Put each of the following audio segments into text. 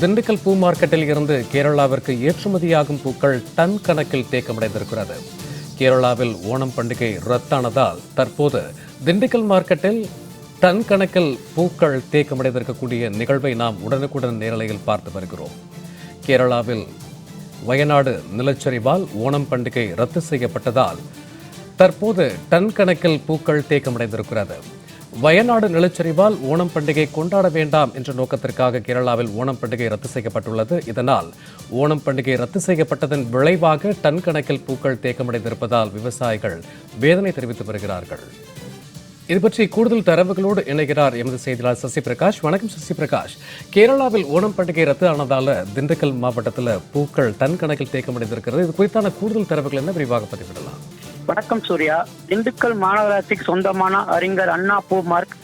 திண்டுக்கல் பூ மார்க்கெட்டில் இருந்து கேரளாவிற்கு ஏற்றுமதியாகும் பூக்கள் டன் கணக்கில் தேக்கமடைந்திருக்கிறது. கேரளாவில் ஓணம் பண்டிகை ரத்தானதால் தற்போது திண்டுக்கல் மார்க்கெட்டில் டன் கணக்கில் பூக்கள் தேக்கமடைந்திருக்கக்கூடிய நிகழ்வை நாம் உடனுக்குடன் நேரலையில் பார்த்து வருகிறோம். கேரளாவில் வயநாடு நிலச்சரிவால் ஓணம் பண்டிகை ரத்து செய்யப்பட்டதால் தற்போது டன் கணக்கில் பூக்கள் தேக்கமடைந்திருக்கிறது. வயநாடு நிலச்சரிவால் ஓணம் பண்டிகை கொண்டாட வேண்டாம் என்ற நோக்கத்திற்காக கேரளாவில் ஓணம் பண்டிகை ரத்து செய்யப்பட்டுள்ளது. இதனால் ஓணம் பண்டிகை ரத்து செய்யப்பட்டதன் விளைவாக டன் கணக்கில் பூக்கள் தேக்கமடைந்திருப்பதால் விவசாயிகள் வேதனை தெரிவித்து வருகிறார்கள். இது பற்றி கூடுதல் தரவுகளோடு இணைகிறார் எமது செய்தியாளர் சசி பிரகாஷ் வணக்கம் சசி பிரகாஷ் கேரளாவில் ஓணம் பண்டிகை ரத்து ஆனதால திண்டுக்கல் மாவட்டத்தில் பூக்கள் டன் கணக்கில் தேக்கமடைந்திருக்கிறது. இது குறித்தான கூடுதல் தரவுகள் என்ன? விரிவாக பதிவிடலாம். வணக்கம் சூர்யா. திண்டுக்கல் மாநகராட்சிக்கு சொந்தமான அறிஞர் அண்ணா பூ மார்க்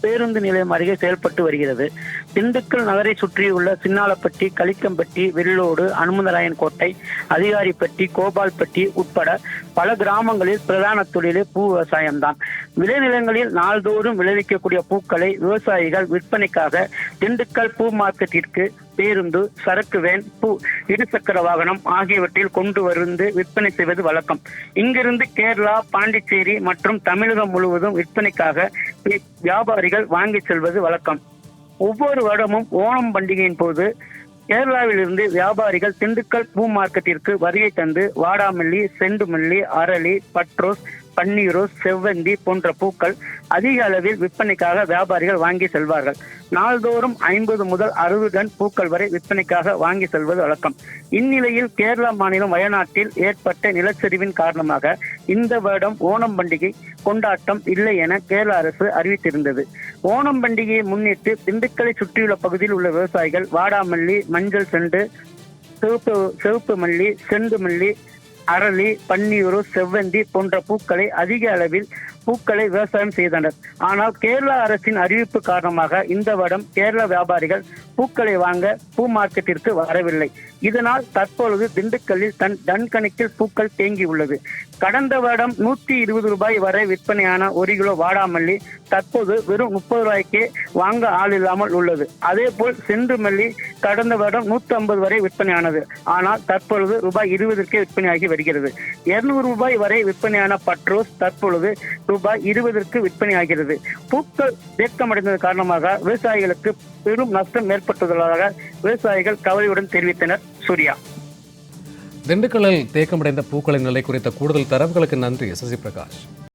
பேருந்து நிலையம் அருகே செயல்பட்டு வருகிறது. திண்டுக்கல் நகரை சுற்றியுள்ள சின்னாலப்பட்டி களிக்கம்பட்டி வெள்ளோடு அனுமந்தராயன் கோட்டை அதிகாரிப்பட்டி கோபால்பட்டி உட்பட பல கிராமங்களில் பிரதான தொழிலே பூ விவசாயம்தான். விளைநிலங்களில் நாள்தோறும் விளைவிக்கக்கூடிய பூக்களை விவசாயிகள் விற்பனைக்காக திண்டுக்கல் பூ மார்க்கெட்டிற்கு பேருந்து சரக்கு வேன் பூ இருசக்கர வாகனம் ஆகியவற்றில் கொண்டு வந்து விற்பனை செய்வது வழக்கம். இங்கிருந்து கேரளா பாண்டிச்சேரி மற்றும் தமிழகம் முழுவதும் விற்பனைக்காக வியாபாரிகள் வாங்கி செல்வது வழக்கம். ஒவ்வொரு வருடமும் ஓணம் பண்டிகையின் போது கேரளாவிலிருந்து வியாபாரிகள் திண்டுக்கல் பூ மார்க்கெட்டிற்கு வருகை தந்து வாடாமல்லி செண்டுமல்லி அரளி பட்ரோஸ் பன்னீரோ செவ்வந்தி போன்ற பூக்கள் அதிக அளவில் விற்பனைக்காக வியாபாரிகள் வாங்கி செல்வார்கள். நாள்தோறும் ஐம்பது முதல் அறுபது டன் பூக்கள் வரை விற்பனைக்காக வாங்கி செல்வது வழக்கம். இந்நிலையில் கேரள மாநிலம் வயநாட்டில் ஏற்பட்ட நிலச்சரிவின் காரணமாக இந்த வருடம் ஓணம் பண்டிகை கொண்டாட்டம் இல்லை என கேரள அரசு அறிவித்திருந்தது. ஓணம் பண்டிகையை முன்னிட்டு திண்டுக்கலை சுற்றியுள்ள பகுதியில் உள்ள விவசாயிகள் வாடாமல்லி மஞ்சள் செண்டு சிவப்பு சிவப்பு மல்லி செண்டு மல்லி அரளி பன்னீரு செவ்வந்தி போன்ற பூக்களை அதிக அளவில் பூக்களை விவசாயம் செய்தனர். ஆனால் கேரளா அரசின் அறிவிப்பு காரணமாக இந்த வருடம் கேரள வியாபாரிகள் பூக்களை வாங்க பூ மார்க்கெட்டிற்கு வரவில்லை. இதனால் தற்பொழுது திண்டுக்கல்லில் தன் டன் கணக்கில் பூக்கள் தேங்கியுள்ளது கடந்த வருடம் நூத்தி இருபது ரூபாய் வரை விற்பனையான ஒரு கிலோ வாடாமல்லி தற்போது வெறும் முப்பது ரூபாய்க்கே வாங்க ஆள் இல்லாமல் உள்ளது. அதே போல் சென்று மல்லி கடந்த வருடம் நூத்தி ஐம்பது வரை விற்பனையானது. ஆனால் தற்பொழுது ரூபாய் இருபதற்கே விற்பனையாகி வருகிறது. இருநூறு ரூபாய் வரை விற்பனையான பட்ரோஸ் தற்பொழுது ரூபாய் இருபதற்கு விற்பனையாகிறது பூக்கள் தேக்கமடைந்தது காரணமாக விவசாயிகளுக்கு பெரும் நஷ்டம் ஏற்பட்டுள்ளதாக விவசாயிகள் கவலையுடன் தெரிவித்தனர் சூர்யா. திண்டுக்கல்லில் தேக்கமடைந்த பூக்களின் நிலை குறித்த கூடுதல் தரவுகளுக்கு நன்றி சசி பிரகாஷ்.